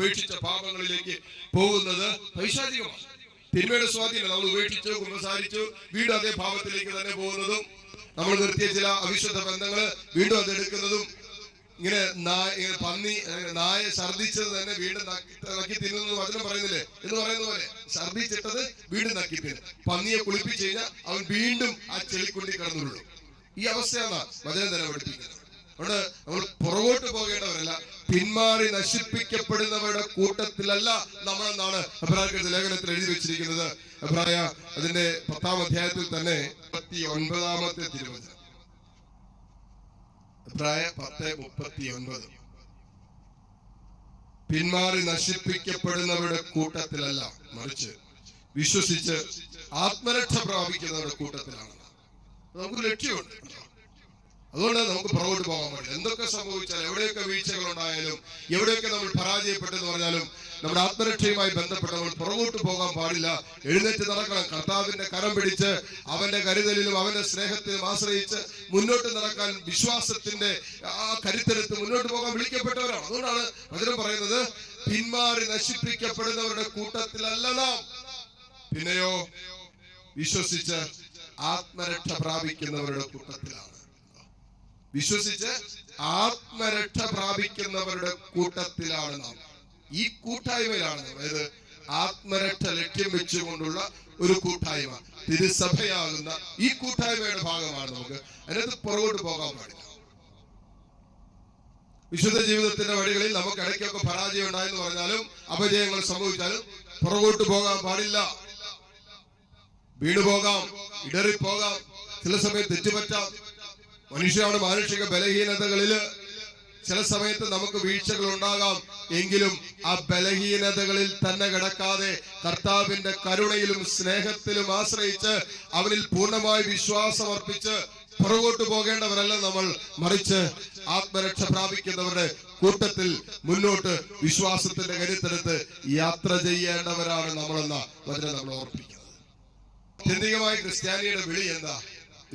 ഉപേക്ഷിച്ച പാപങ്ങളിലേക്ക് പോകുന്നത് പൈശാചികമാണ്. തിന്മയുടെ സ്വാധീനം നമ്മൾ ഉപേക്ഷിച്ചു കുമ്പസാരിച്ചു വീണ്ടും അതേ ഭാവത്തിലേക്ക് തന്നെ പോകുന്നതും നമ്മൾ നിർത്തിയ ചില അവിശുദ്ധ ബന്ധങ്ങൾ വീണ്ടും അതെടുക്കുന്നതും ഇങ്ങനെ പന്നി നായ ഛർദിച്ചത് തന്നെ വീണ്ടും നക്കി തിന്നു വചനം പറയുന്നില്ലേ? എന്ന് പറയുന്ന പോലെ ഛർദിച്ചിട്ടത് വീണ്ടും നക്കി തിന്നു. പന്നിയെ കുളിപ്പിച്ചു കഴിഞ്ഞാൽ അവൻ വീണ്ടും ആ ചെളിക്കുണ്ടി കടന്നുള്ളൂ ഈ അവസ്ഥയാണ് വചനം തന്നെ പഠിപ്പിക്കുന്നത്. അതുകൊണ്ട് നമ്മൾ പുറകോട്ട് പോകേണ്ടവരല്ല. പിന്മാറി നശിപ്പിക്കപ്പെടുന്നവരുടെ കൂട്ടത്തിലല്ല നമ്മളെന്നാണ് അഭിപ്രായ ലേഖനത്തിൽ എഴുതി വെച്ചിരിക്കുന്നത്. അഭിപ്രായ അതിന്റെ പത്താം അധ്യായത്തിൽ തന്നെ മുപ്പത്തി ഒൻപതാമത്തെ തിരുവചനം. അഭിപ്രായ പത്ത് മുപ്പത്തി ഒൻപത് പിന്മാറി നശിപ്പിക്കപ്പെടുന്നവരുടെ കൂട്ടത്തിലല്ല മറിച്ച് വിശ്വസിച്ച് ആത്മരക്ഷ പ്രാപിക്കുന്നവരുടെ കൂട്ടത്തിലാണ്. നമുക്ക് ലക്ഷ്യമുണ്ട്. അതുകൊണ്ട് നമുക്ക് പുറകോട്ട് പോകാൻ പറ്റില്ല. എന്തൊക്കെ സംഭവിച്ചാലും എവിടെയൊക്കെ വീഴ്ചകൾ ഉണ്ടായാലും എവിടെയൊക്കെ നമ്മൾ പരാജയപ്പെട്ടെന്ന് പറഞ്ഞാലും നമ്മുടെ ആത്മരക്ഷയുമായി ബന്ധപ്പെട്ട് നമ്മൾ പുറകോട്ട് പോകാൻ പാടില്ല. എഴുന്നേറ്റ് നടക്കണം. കർത്താവിന്റെ കരം പിടിച്ച് അവന്റെ കരുതലിലും അവന്റെ സ്നേഹത്തിലും ആശ്രയിച്ച് മുന്നോട്ട് നടക്കാൻ വിശ്വാസത്തിന്റെ ആ കരുത്തെടുത്ത് മുന്നോട്ട് പോകാൻ വിളിക്കപ്പെട്ടവരാണ്. അതുകൊണ്ടാണ് വചനം പറയുന്നത് പിന്മാറി നശിപ്പിക്കപ്പെടുന്നവരുടെ കൂട്ടത്തിലല്ല നാം. പിന്നെയോ വിശ്വസിച്ച് ആത്മരക്ഷ പ്രാപിക്കുന്നവരുടെ കൂട്ടത്തിലാണ്. വിശ്വസിച്ച് ആത്മരക്ഷ പ്രാപിക്കുന്നവരുടെ കൂട്ടത്തിലാണ് നാം. ഈ കൂട്ടായ്മയിലാണ് അതായത് ആത്മരക്ഷ ലക്ഷ്യം വെച്ചുകൊണ്ടുള്ള ഒരു കൂട്ടായ്മ തിരുസഭയാകുന്ന ഈ കൂട്ടായ്മയുടെ ഭാഗമാണ് നമുക്ക്. അതിനകത്ത് പുറകോട്ട് പോകാൻ പാടില്ല. വിശുദ്ധ ജീവിതത്തിന്റെ വഴികളിൽ നമുക്ക് ഇടയ്ക്കൊക്കെ പരാജയം ഉണ്ടായെന്ന് പറഞ്ഞാലും അപജയങ്ങൾ സംഭവിച്ചാലും പുറകോട്ട് പോകാൻ പാടില്ല. വീണുപോകാം ഇടറിപ്പോകാം ചില സമയത്ത് തെറ്റുപറ്റാം. മനുഷ്യരാണ് മാനുഷിക ബലഹീനതകളിൽ ചില സമയത്ത് നമുക്ക് വീഴ്ചകൾ ഉണ്ടാകാം എങ്കിലും ആ ബലഹീനതകളിൽ തന്നെ കിടക്കാതെ കർത്താവിന്റെ കരുണയിലും സ്നേഹത്തിലും ആശ്രയിച്ച് അവനിൽ പൂർണമായി വിശ്വാസമർപ്പിച്ച് പുറകോട്ട് പോകേണ്ടവരല്ല നമ്മൾ. മറിച്ച് ആത്മരക്ഷ പ്രാപിക്കുന്നവരുടെ കൂട്ടത്തിൽ മുന്നോട്ട് വിശ്വാസത്തിന്റെ കരുത്തെടുത്ത് യാത്ര ചെയ്യേണ്ടവരാണ് നമ്മളെന്ന വചനം നമ്മൾ ഓർപ്പിക്കുന്നത്. ആത്യന്തികമായി ക്രിസ്ത്യാനിയുടെ വിളി എന്താ?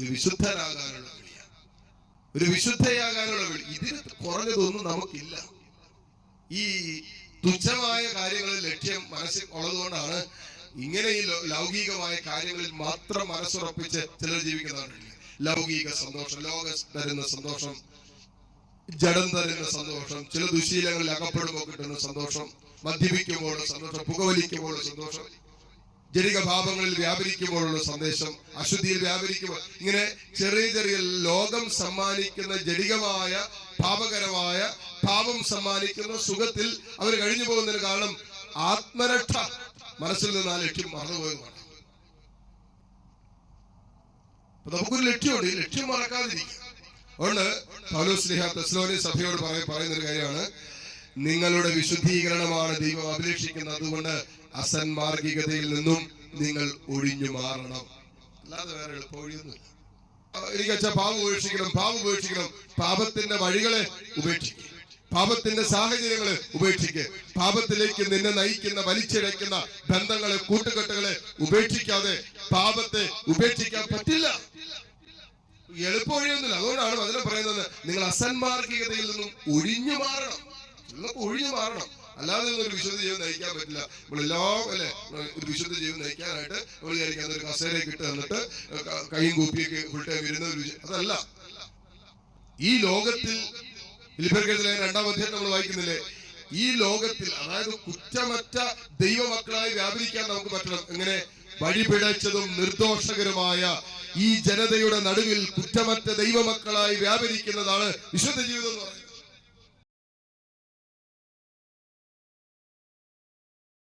വിശുദ്ധനാകാനുള്ള ഒരു വിശുദ്ധയാകാനുള്ള വിളി ഇതിന് കുറഞ്ഞതൊന്നും നമുക്കില്ല. ഈ തുച്ഛമായ കാര്യങ്ങളിൽ ലക്ഷ്യം മനസ്സിൽ ഉള്ളതുകൊണ്ടാണ് ഇങ്ങനെ ഈ ലൗകികമായ കാര്യങ്ങളിൽ മാത്രം മനസ്സുറപ്പിച്ച് ചിലർ ജീവിക്കുന്നവരുണ്ട്. ലൗകിക സന്തോഷം ലോക തരുന്ന സന്തോഷം ജഡം തരുന്ന സന്തോഷം ചില ദുശീലങ്ങളിൽ അകപ്പെടുമ്പോൾ കിട്ടുന്ന സന്തോഷം മദ്യപിക്കുമ്പോഴുള്ള സന്തോഷം പുകവലിക്കുമ്പോൾ സന്തോഷം ജനിക ഭാവങ്ങളിൽ വ്യാപരിക്കുമ്പോഴുള്ള സന്ദേശം അശുദ്ധിയിൽ വ്യാപരിക്കുമ്പോൾ ഇങ്ങനെ ചെറിയ ചെറിയ ലോകം സമ്മാനിക്കുന്ന ജനികമായ പാപകരമായ പാപം സമ്മാനിക്കുന്ന സുഖത്തിൽ അവർ കഴിഞ്ഞു പോകുന്നതിന് കാരണം ആത്മരക്ഷ മനസ്സിൽ നിന്ന് ആ ലക്ഷ്യം മറന്നുപോയതുമാണ് നമുക്കൊരു ലക്ഷ്യമുണ്ട്. ലക്ഷ്യം മറക്കാതിരിക്കും അതുകൊണ്ട് സഭയോട് പറയുന്ന ഒരു കാര്യമാണ്. നിങ്ങളുടെ വിശുദ്ധീകരണമാണ് ദൈവം അഭിലഷിക്കുന്നത് അതുകൊണ്ട് അസന്മാർഗികതയിൽ നിന്നും നിങ്ങൾ ഒഴിഞ്ഞു മാറണം. അല്ലാതെ വേറെ എളുപ്പം വഴിയൊന്നുമില്ല ആ, എനിക്ക് വെച്ചാൽ പാപം ഉപേക്ഷിക്കണം പാപം ഉപേക്ഷിക്കണം. പാപത്തിന്റെ വഴികളെ ഉപേക്ഷിക്കും. പാപത്തിന്റെ സാഹചര്യങ്ങളെ ഉപേക്ഷിക്ക്. പാപത്തിലേക്ക് നിന്നെ നയിക്കുന്ന വലിച്ചിഴയ്ക്കുന്ന ബന്ധങ്ങളെ കൂട്ടുകെട്ടുകളെ ഉപേക്ഷിക്കാതെ പാപത്തെ ഉപേക്ഷിക്കാൻ പറ്റില്ല. എളുപ്പ വഴിയൊന്നുമില്ല അതുകൊണ്ടാണ് അതിനെ പറയുന്നത്. നിങ്ങൾ അസന്മാർഗികതയിൽ നിന്നും ഒഴിഞ്ഞു മാറണം. നിങ്ങൾക്ക് ഒഴിഞ്ഞു മാറണം. അല്ലാതെ ഒരു വിശുദ്ധ ജീവൻ നയിക്കാൻ പറ്റില്ല. നമ്മളെല്ലാം അല്ലെ ഒരു വിശുദ്ധ ജീവൻ നയിക്കാനായിട്ട് നമ്മൾ വിചാരിക്കാൻ ഒരു കസേരയൊക്കെ ഇട്ട് തന്നിട്ട് കൈയും കൂപ്പിയൊക്കെ ഫുൾ ടൈം വരുന്ന ഒരു അതല്ല. ഈ ലോകത്തിൽ രണ്ടാം അധ്യായം നമ്മൾ വായിക്കുന്നില്ലേ? ഈ ലോകത്തിൽ അതായത് കുറ്റമറ്റ ദൈവമക്കളായി വ്യാപരിക്കാൻ നമുക്ക് പറ്റണം. എങ്ങനെ? വഴിപിഴച്ചതും നിർദോഷകരമായ ഈ ജനതയുടെ നടുവിൽ കുറ്റമറ്റ ദൈവമക്കളായി വ്യാപരിക്കുന്നതാണ് വിശുദ്ധ ജീവിതം എന്ന് പറയുന്നത്.